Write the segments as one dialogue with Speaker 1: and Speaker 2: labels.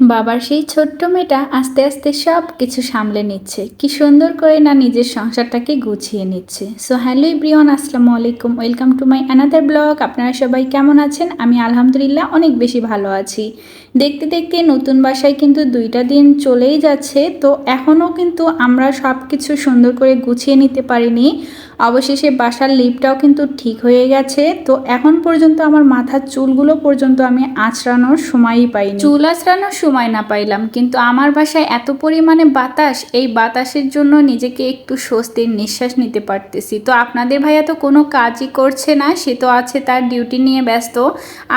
Speaker 1: বাবার সেই ছোট্ট মেয়েটা আস্তে আস্তে সব কিছু সামলে নিচ্ছে। কি সুন্দর করে না নিজের সংসারটাকে গুছিয়ে নিচ্ছে। সো হ্যালো ব্রিয়ন আসসালামু আলাইকুম। Welcome to my another blog আপনারা সবাই কেমন আছেন? আমি আলহামদুলিল্লাহ অনেক বেশি ভালো আছি। দেখতে দেখতে নতুন বাসায় কিন্তু দুইটা দিন চলেই যাচ্ছে। তো এখনও কিন্তু আমরা সব কিছু সুন্দর করে গুছিয়ে নিতে পারিনি। অবশেষে বাসার লিপটাও কিন্তু ঠিক হয়ে গেছে। তো এখন পর্যন্ত আমার মাথার চুলগুলো পর্যন্ত আমি আঁচড়ানোর সময়ই পাইনি। চুল আঁচড়ানোর সময় না পাইলাম, কিন্তু আমার বাসায় এত পরিমাণে বাতাস, এই বাতাসের জন্য নিজেকে একটু স্বস্তির নিঃশ্বাস নিতে পারতেছি। তো আপনাদের ভাইয়া তো কোনো কাজই করছে না, সে তো আছে তার ডিউটি নিয়ে ব্যস্ত।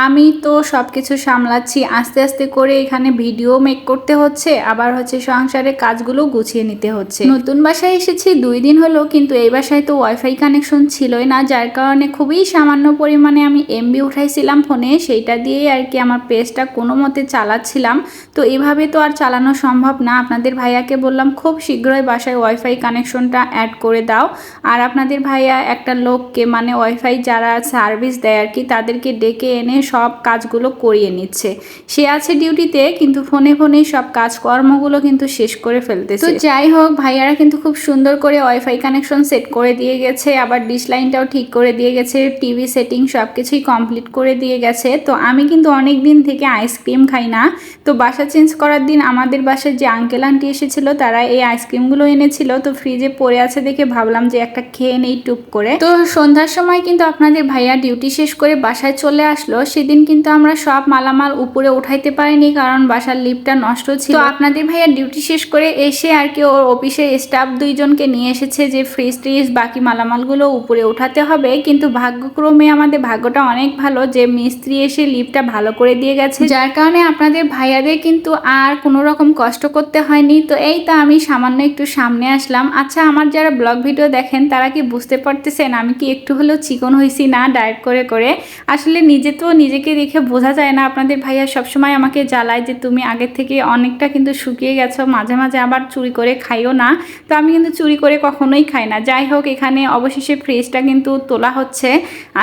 Speaker 1: আমি তো সব কিছু সামলাচ্ছি, আস্তে আস্তে করে এখানে ভিডিও মেক করতে হচ্ছে, আবার হচ্ছে সংসারের কাজগুলো গুছিয়ে নিতে হচ্ছে। নতুন বাসায় এসেছি, দুই দিন হলো, কিন্তু এই বাসায় তো ওয়াইফাই কানেকশন ছিলই না, যার কারণে খুবই সামান্য পরিমাণে আমি এমবি উঠাইছিলাম ফোনে। সেইটা দিয়েই আর কি আমার পেজটা কোনো মতে চালাচ্ছিলাম। তো এভাবে তো আর চালানো সম্ভব না। আপনাদের ভাইয়াকে বললাম, খুব শীঘ্রই বাসায় ওয়াইফাই কানেকশনটা অ্যাড করে দাও। আর আপনাদের ভাইয়া একটা লোককে মানে ওয়াইফাই যারা সার্ভিস দেয় আর কি, তাদেরকে ডেকে এনে সব কাজগুলো করিয়ে নিচ্ছে। সে আছে ডিউটিতে কিন্তু ফোনে ফোনেই সব কাজকর্মগুলো কিন্তু শেষ করে ফেলতেছে। তো যাই হোক, ভাইয়ারা কিন্তু খুব সুন্দর করে ওয়াইফাই কানেকশন সেট করে দিয়ে গেছে, আবার ডিশ লাইনটাও ঠিক করে দিয়ে গেছে টিভি সেটিং সব কিছুই কমপ্লিট করে দিয়ে গেছে। তো আমি কিন্তু অনেক দিন থেকে আইসক্রিম খাই না। তো বাসা চেঞ্জ করার দিন আমাদের বাসায় যে আঙ্কেল আন্টি এসেছিল, তারা এই আইসক্রিমগুলো এনেছিল। তো ফ্রিজে পড়ে আছে দেখে ভাবলাম যে একটা খেয়ে নেই টুপ করে। তো সন্ধ্যার সময় কিন্তু আপনাদের ভাইয়া ডিউটি শেষ করে বাসায় চলে আসলো। সেদিন কিন্তু আমরা সব মালামাল উপরে উঠাইতে পারিনি, কারণ বাসার লিফটটা নষ্ট ছিল। আপনাদের ভাইয়া ডিউটি শেষ করে এসে আর কি ওর অফিসের স্টাফ দুইজনকে নিয়ে এসেছে যে ফ্রিজ ট্রিজ বাকি মালামালগুলো উপরে উঠাতে হবে। কিন্তু ভাগ্যক্রমে আমাদের ভাগ্যটা অনেক ভালো যে মিস্ত্রি এসে লিফটটা ভালো করে দিয়ে গেছে। যার কারণে আপনাদের ভাইয়াদের কিন্তু আর কোনো রকম কষ্ট করতে হয়নি। তো এই তো আমি সামান্য একটু সামনে আসলাম। আচ্ছা আমার যারা ব্লগ ভিডিও দেখেন, তারা কি বুঝতে পারতেছেন আমি কি একটু হলেও চিকন হয়েছি না ডায়েট করে করে? আসলে নিজে তো নিজেকে দেখে বোঝা যায় না। আপনাদের ভাইয়া সবসময় আমাকে জ্বালায় যে তুমি আগের থেকে অনেকটা কিন্তু শুকিয়ে গেছো, মাঝে মাঝে আবার চুরি করে খাইও না। তো আমি কিন্তু চুরি করে কখনোই খাই না। যাই হোক, এখানে অবশেষে ফ্রিজটা কিন্তু তোলা হচ্ছে।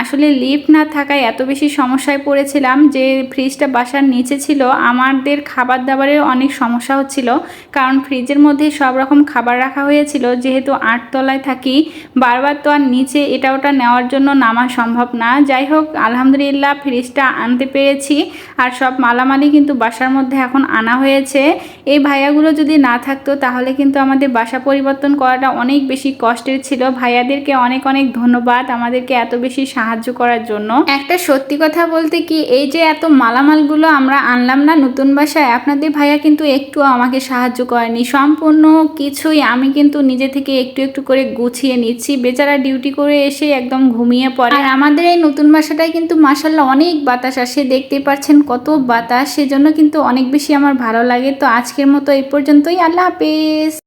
Speaker 1: আসলে লিফট না থাকায় এত বেশি সমস্যায় পড়েছিলাম যে ফ্রিজটা বাসার নিচে ছিল। আমাদের খাবার দাবারের অনেক সমস্যা হচ্ছিল, কারণ ফ্রিজের মধ্যে সব রকম খাবার রাখা হয়েছিল। যেহেতু আটতলায় থাকি, বারবার তো আর নিচে এটা ওটা নেওয়ার জন্য নামা সম্ভব না। যাই হোক, আলহামদুলিল্লাহ ফ্রিজটা আনতে পেরেছি। আর সব মালামালি কিন্তু বাসার মধ্যে এখন আনা হয়েছে। এই ভাইয়াগুলো যদি না থাকতো, তাহলে কিন্তু আমাদের বাসা পরিবর্তন করাটা অনেক বেশি কষ্টের ছিল। ভাইয়াদেরকে অনেক অনেক ধন্যবাদ আমাদেরকে এত বেশি সাহায্য করার জন্য। একটা সত্যি কথা বলতে কি, এই যে এত মালামালগুলো আমরা আনলাম না নতুন বাসায়, আপনাদের ভাইয়া কিন্তু একটু আমাকে সাহায্য করেনি। সম্পূর্ণ কিছুই আমি কিন্তু নিজে থেকে একটু একটু করে গুছিয়ে নিচ্ছি। বেচারা ডিউটি করে এসে একদম ঘুমিয়ে পড়ে। আর আমাদের এই নতুন বাসাটায় কিন্তু মাসাল্লাহ অনেক বাতাস আসে। দেখতে পাচ্ছেন কত বাতাস, সেজন্য কিন্তু অনেক বেশি আমার ভালো লাগে। তো আজকের মতো এই পর্যন্তই। আল্লাহ হাফেজ।